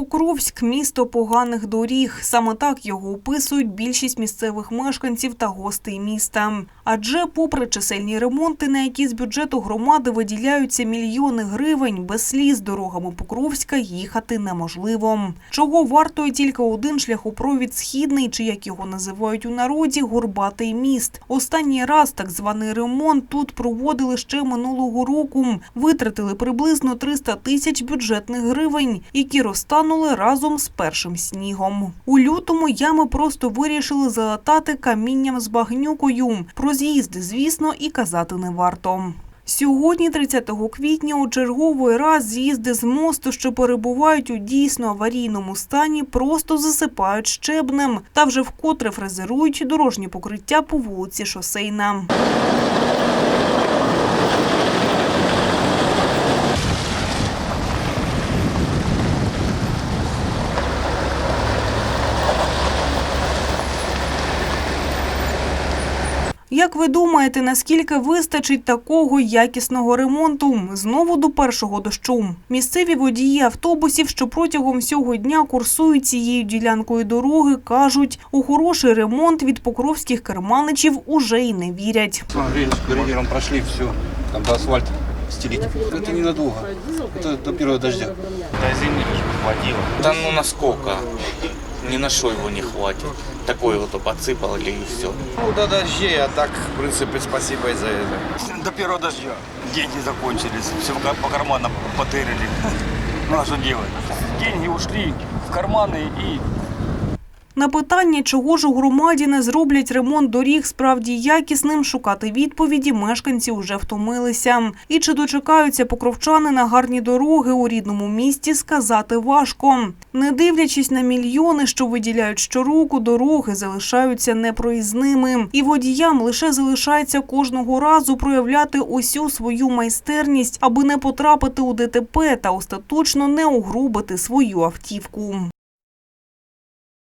Покровськ місто поганих доріг. Саме так його описують більшість місцевих мешканців та гостей міста. Адже, попри чисельні ремонти, на які з бюджету громади виділяються мільйони гривень, без сліз дорогами Покровська їхати неможливо. Чого вартує тільки один шляхопровід східний, чи як його називають у народі, горбатий міст. Останній раз так званий ремонт тут проводили ще минулого року. Витратили приблизно 300 тисяч бюджетних гривень, які розтанули разом з першим снігом. У лютому ями просто вирішили залатати камінням з багнюкою. Про з'їзди, звісно, і казати не варто. Сьогодні, 30 квітня, у черговий раз з'їзди з мосту, що перебувають у дійсно аварійному стані, просто засипають щебнем та вже вкотре фрезерують дорожні покриття по вулиці Шосейна. Як ви думаєте, наскільки вистачить такого якісного ремонту? Знову до першого дощу. Місцеві водії автобусів, що протягом всього дня курсують цією ділянкою дороги, кажуть, у хороший ремонт від покровських керманичів уже й не вірять. Смотрели, коридором прошли все, там до асфальт стелить. Это ненадолго. Это до первого дождя. До зимы лишь бы хватило. Да ну насколько? Ни на что его не хватит. Такое вот подсыпал и все. Ну, до дождей, а так, в принципе, спасибо и за это. До первого дождя. Деньги закончились, все по карманам потырили. Ну а что делать? Деньги ушли в карманы и на питання, чого ж у громаді не зроблять ремонт доріг справді якісним, шукати відповіді мешканці вже втомилися. І чи дочекаються покровчани на гарні дороги у рідному місті, сказати важко. Не дивлячись на мільйони, що виділяють щороку, дороги залишаються непроїзними. І водіям лише залишається кожного разу проявляти усю свою майстерність, аби не потрапити у ДТП та остаточно не угрубити свою автівку.